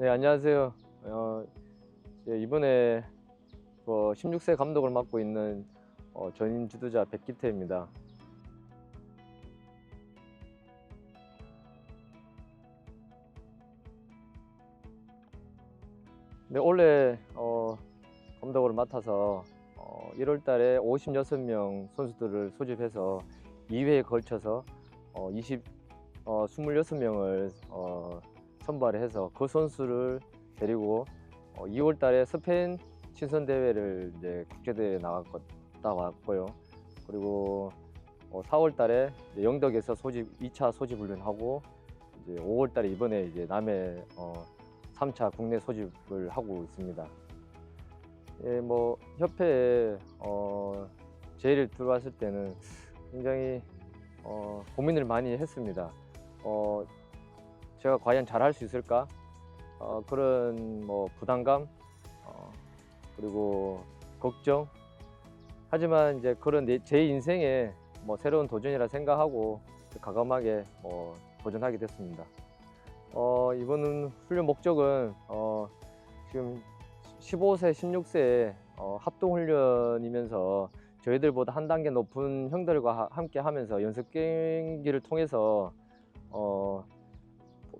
네, 안녕하세요. 어, 예, 이번에 어, 16세 감독을 맡고 있는 어, 전임 지도자 백기태입니다. 네, 올해 어, 감독을 맡아서 어, 1월 달에 56명 선수들을 소집해서 2회에 걸쳐서 어, 20, 어, 26명을 어, 선발해서 그 선수를 데리고 어, 2월 달에 스페인 친선 대회를 이제 국제 대회에 나갔다 왔고요. 그리고 어, 4월 달에 이제 영덕에서 소집 2차 소집 훈련하고 이제 5월 달에 이번에 이제 남해 어, 3차 국내 소집을 하고 있습니다. 예, 뭐 협회에 어, 제의를 들어왔을 때는 굉장히 어, 고민을 많이 했습니다. 어, 제가 과연 잘할 수 있을까? 어, 그런 뭐 부담감 어, 그리고 걱정. 하지만 이제 그런 내- 제 인생에 뭐 새로운 도전이라 생각하고 과감하게 뭐 도전하게 됐습니다. 어, 이번 훈련 목적은 어, 지금 15세, 16세 어, 합동 훈련이면서 저희들보다 한 단계 높은 형들과 하- 함께 하면서 연습 경기를 통해서 어,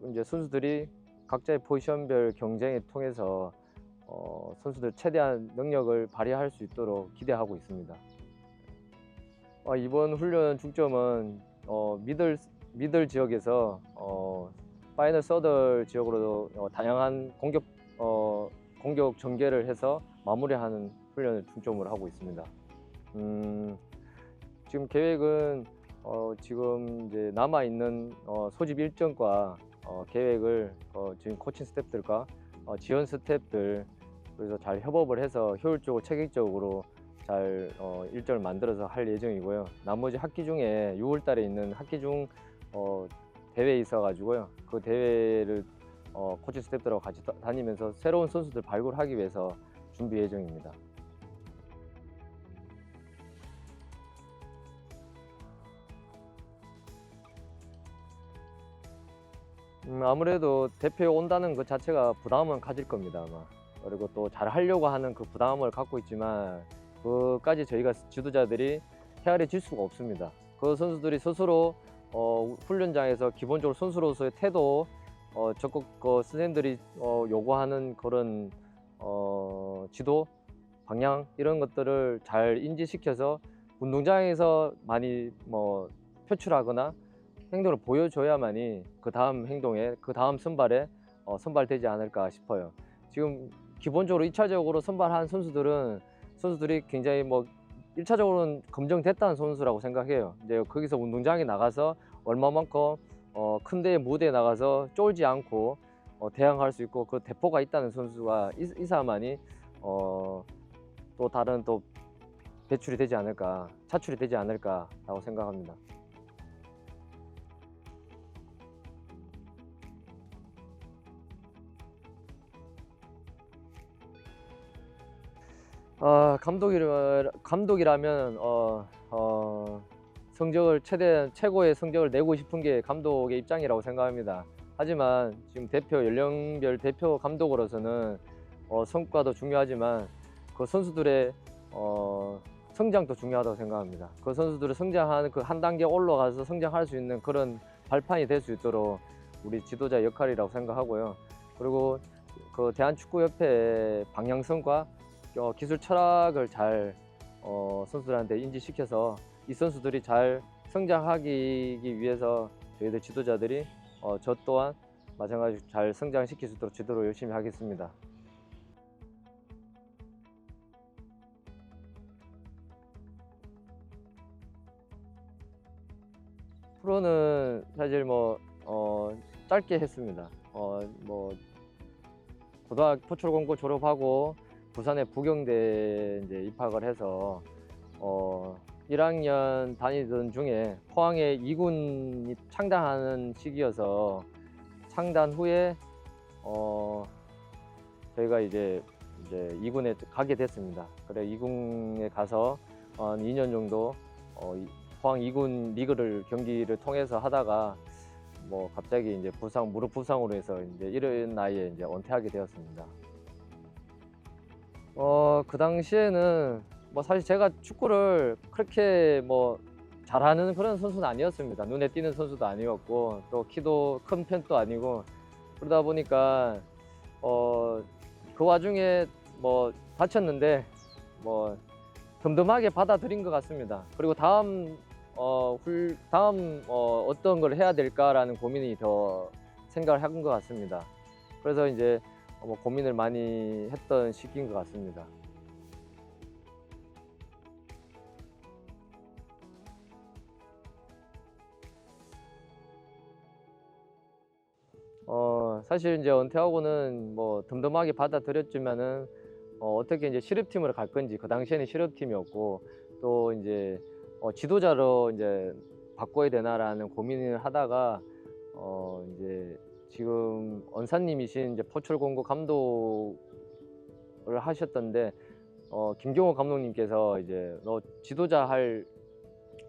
이제 선수들이 각자의 포지션별 경쟁을 통해서 어, 선수들 최대한 능력을 발휘할 수 있도록 기대하고 있습니다. 어, 이번 훈련 중점은 어, 미들 미들 지역에서 어, 파이널 서들 지역으로 어, 다양한 공격 어, 공격 전개를 해서 마무리하는 훈련을 중점으로 하고 있습니다. 음, 지금 계획은 어, 지금 이제 남아 있는 어, 소집 일정과 어, 계획을 어, 지금 코칭 스태프들과 어, 지원 스태프들 그래서 잘 협업을 해서 효율적으로 체계적으로 잘 어, 일정을 만들어서 할 예정이고요. 나머지 학기 중에 6월 달에 있는 학기 중 어, 대회 있어 가지고요. 그 대회를 어, 코칭 스태프들하고 같이 다- 다니면서 새로운 선수들 발굴하기 위해서 준비 예정입니다. 음, 아무래도 대표에 온다는 것 자체가 부담은 가질 겁니다 아마. 그리고 또 잘 하려고 하는 그 부담을 갖고 있지만 그까지 저희가 지도자들이 헤아려 질 수가 없습니다. 그 선수들이 스스로 어, 훈련장에서 기본적으로 선수로서의 태도 어, 적극 그 선생님들이 어, 요구하는 그런 어, 지도 방향 이런 것들을 잘 인지시켜서 운동장에서 많이 뭐 표출하거나 행동을 보여줘야만이 그 다음 행동에 그 다음 선발에 어, 선발되지 않을까 싶어요. 지금 기본적으로 2차적으로 선발한 선수들은 선수들이 굉장히 뭐 1차적으로는 검증됐다는 선수라고 생각해요. 이제 거기서 운동장에 나가서 얼마만큼 어, 큰 대회 무대에 나가서 쫄지 않고 어, 대항할 수 있고 그 대포가 있다는 선수가 이- 이사만이 어, 또 다른 또 배출이 되지 않을까 차출이 되지 않을까라고 생각합니다. 아, 감독이라, 감독이라면 어, 어, 성적을 최대 최고의 성적을 내고 싶은 게 감독의 입장이라고 생각합니다. 하지만 지금 대표 연령별 대표 감독으로서는 어, 성과도 중요하지만 그 선수들의 어, 성장도 중요하다고 생각합니다. 그 선수들을 성장하는 그 한 단계 올라가서 성장할 수 있는 그런 발판이 될 수 있도록 우리 지도자 역할이라고 생각하고요. 그리고 그 대한축구협회의 방향성과 어, 기술 철학을 잘 어, 선수들한테 인지시켜서 이 선수들이 잘 성장하기 위해서 저희들 지도자들이 어, 저 또한 마찬가지로 잘 성장시킬 수 있도록 지도를 열심히 하겠습니다. 프로는 사실 뭐 어, 짧게 했습니다. 어, 뭐 고등학교 포철공고 졸업하고 부산의 부경대 이제 입학을 해서 어 1학년 다니던 중에 포항에 2군이 창단하는 시기여서 창단 후에 어 저희가 이제 이제 2군에 가게 됐습니다. 그래 2군에 가서 한 2년 정도 어, 이 포항 2군 리그를 경기를 통해서 하다가 뭐 갑자기 이제 부상 무릎 부상으로 해서 이제 이런 나이에 이제 은퇴하게 되었습니다. 어, 그 당시에는 뭐 사실 제가 축구를 그렇게 뭐 잘하는 그런 선수는 아니었습니다. 눈에 띄는 선수도 아니었고 또 키도 큰 편도 아니고 그러다 보니까 어, 그 와중에 뭐 다쳤는데 뭐 덤덤하게 받아들인 것 같습니다. 그리고 다음 어, 훌, 다음 어, 어떤 걸 해야 될까라는 고민이 더 생각을 한 것 같습니다. 그래서 이제 어, 뭐 고민을 많이 했던 시기인 것 같습니다. 사실 이제 은퇴하고는 뭐 덤덤하게 받아들였지만은 어, 어떻게 이제 실업팀으로 갈 건지 그 당시에는 실업팀이었고 또 이제 어, 지도자로 이제 바꿔야 되나라는 고민을 하다가 어, 이제 지금 언사님이신 이제 포철공고 감독을 하셨던데 어, 김경호 감독님께서 이제 너 지도자 할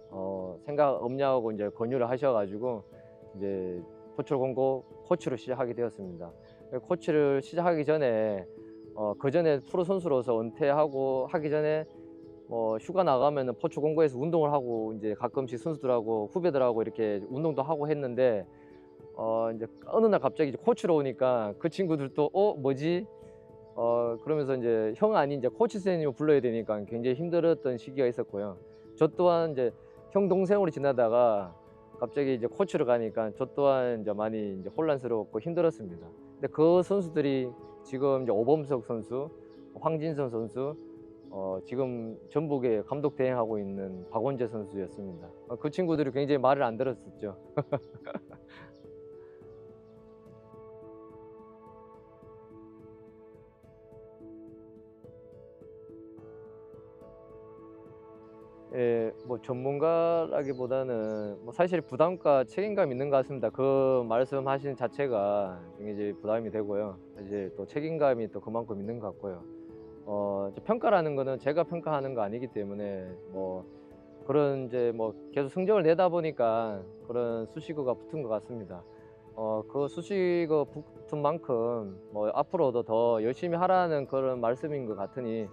어, 생각 없냐고 이제 권유를 하셔가지고 이제 포철공고 코치로 시작하게 되었습니다. 코치를 시작하기 전에 어, 그 전에 프로 선수로서 은퇴하고 하기 전에 뭐 휴가 나가면은 포추공고에서 운동을 하고 이제 가끔씩 선수들하고 후배들하고 이렇게 운동도 하고 했는데 어 이제 어느 날 갑자기 코치로 오니까 그 친구들도 어 뭐지 어 그러면서 이제 형 아닌 이제 코치 선생님을 불러야 되니까 굉장히 힘들었던 시기가 있었고요. 저 또한 이제 형 동생으로 지나다가 갑자기 이제 코치로 가니까 저 또한 이제 많이 이제 혼란스러웠고 힘들었습니다. 근데 그 선수들이 지금 이제 오범석 선수, 황진선 선수, 어, 지금 전북에 감독 대행하고 있는 박원재 선수였습니다. 어, 그 친구들이 굉장히 말을 안 들었었죠. 예, 뭐 전문가라기보다는 뭐 사실 부담과 책임감 있는 것 같습니다. 그 말씀하신 자체가 굉장히 부담이 되고요. 사실 또 책임감이 또 그만큼 있는 것 같고요. 어, 이제 평가라는 거는 제가 평가하는 거 아니기 때문에 뭐 그런 이제 뭐 계속 성적을 내다 보니까 그런 수식어가 붙은 것 같습니다. 어, 그 수식어 붙은 만큼 뭐 앞으로도 더 열심히 하라는 그런 말씀인 것 같으니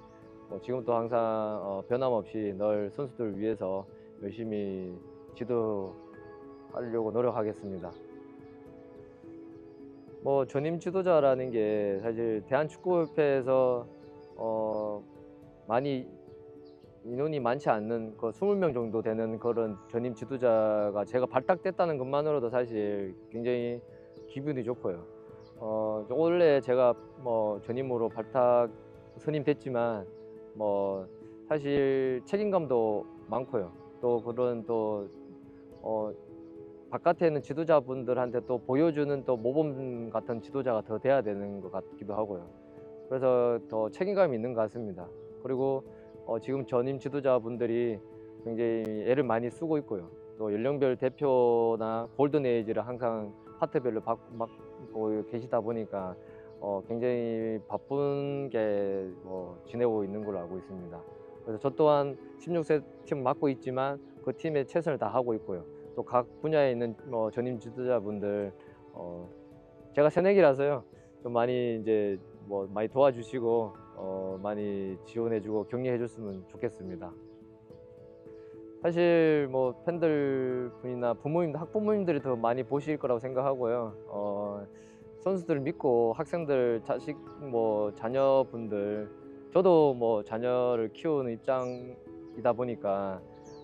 뭐 지금도 항상 어, 변함없이 늘 선수들을 위해서 열심히 지도하려고 노력하겠습니다. 뭐 전임 지도자라는 게 사실 대한축구협회에서 어, 많이 인원이 많지 않는 그 20명 정도 되는 그런 전임 지도자가 제가 발탁됐다는 것만으로도 사실 굉장히 기분이 좋고요. 어, 원래 제가 뭐 전임으로 발탁 선임됐지만 뭐 사실 책임감도 많고요. 또 그런 또 어, 바깥에 있는 지도자분들한테 또 보여주는 또 모범 같은 지도자가 더 돼야 되는 것 같기도 하고요. 그래서 더 책임감이 있는 것 같습니다. 그리고 어, 지금 전임 지도자분들이 굉장히 애를 많이 쓰고 있고요. 또 연령별 대표나 골든 에이지를 항상 파트별로 바- 맡고 계시다 보니까 어, 굉장히 바쁜 게 뭐, 지내고 있는 걸로 알고 있습니다. 그래서 저 또한 16세 팀 맡고 있지만 그 팀에 최선을 다하고 있고요. 또 각 분야에 있는 뭐 전임 지도자분들 어, 제가 새내기라서요. 좀 많이 이제 뭐 많이 도와주시고 어, 많이 지원해주고 격려해 줬으면 좋겠습니다. 사실 뭐 팬들 분이나 부모님, 학부모님들이 더 많이 보실 거라고 생각하고요. 어, 선수들 믿고 학생들 자식 뭐 자녀분들 저도 뭐 자녀를 키우는 입장이다 보니까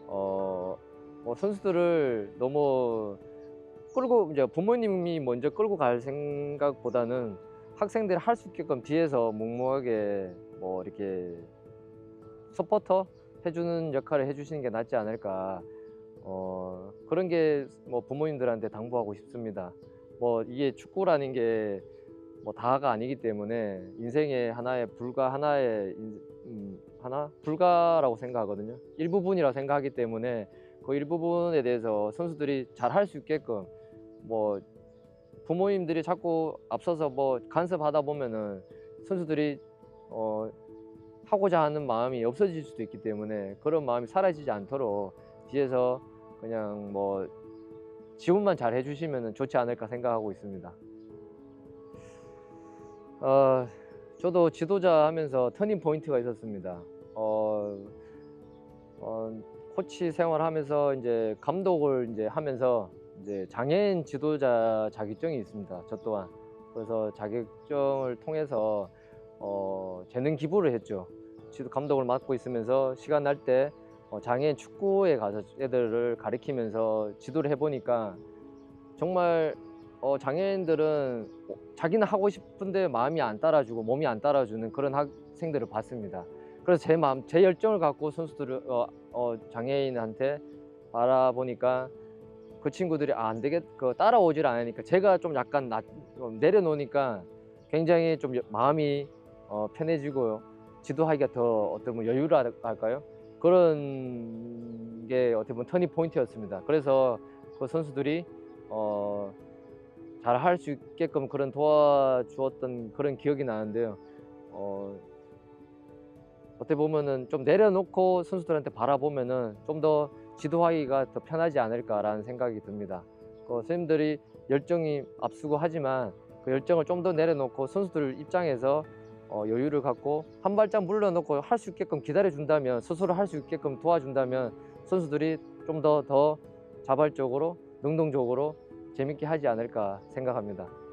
어, 뭐 선수들을 너무 끌고 이제 부모님이 먼저 끌고 갈 생각보다는 학생들이 할 수 있게끔 뒤에서 묵묵하게 뭐 이렇게 서포터 해주는 역할을 해주시는 게 낫지 않을까 어, 그런 게 뭐 부모님들한테 당부하고 싶습니다. 뭐 이게 축구라는 게 뭐 다가 아니기 때문에 인생의 하나의 불과 하나의 인- 음, 하나 불가라고 생각하거든요. 일부분이라고 생각하기 때문에 그 일부분에 대해서 선수들이 잘 할 수 있게끔 뭐 부모님들이 자꾸 앞서서 뭐 간섭하다 보면은 선수들이 어 하고자 하는 마음이 없어질 수도 있기 때문에 그런 마음이 사라지지 않도록 뒤에서 그냥 뭐 지원만 잘 해주시면 좋지 않을까 생각하고 있습니다. 어, 저도 지도자 하면서 터닝 포인트가 있었습니다. 어, 어, 코치 생활하면서 이제 감독을 이제 하면서 이제 장애인 지도자 자격증이 있습니다. 저 또한 그래서 자격증을 통해서 어, 재능 기부를 했죠. 지도 감독을 맡고 있으면서 시간 날때 어, 장애인 축구에 가서 애들을 가리키면서 지도를 해보니까 정말 어, 장애인들은 자기는 하고 싶은데 마음이 안 따라주고 몸이 안 따라주는 그런 학생들을 봤습니다. 그래서 제 마음, 제 열정을 갖고 선수들을 어, 어, 장애인한테 바라보니까 그 친구들이 아, 안 되겠, 그 따라오질 않으니까 제가 좀 약간 나, 좀 내려놓으니까 굉장히 좀 여- 마음이 어, 편해지고 지도하기가 더 보면 여유를 할까요? 그런 게 어떻게 보면 터닝 포인트였습니다. 그래서 그 선수들이 어, 잘 할 수 있게끔 그런 도와주었던 그런 기억이 나는데요. 어, 어떻게 보면은 좀 내려놓고 선수들한테 바라보면은 좀 더 지도하기가 더 편하지 않을까라는 생각이 듭니다. 그 선생님들이 열정이 앞서고 하지만 그 열정을 좀 더 내려놓고 선수들 입장에서 어, 여유를 갖고 한 발짝 물러놓고 할 수 있게끔 기다려 준다면 스스로 할 수 있게끔 도와준다면 선수들이 좀 더더 자발적으로 능동적으로 재밌게 하지 않을까 생각합니다.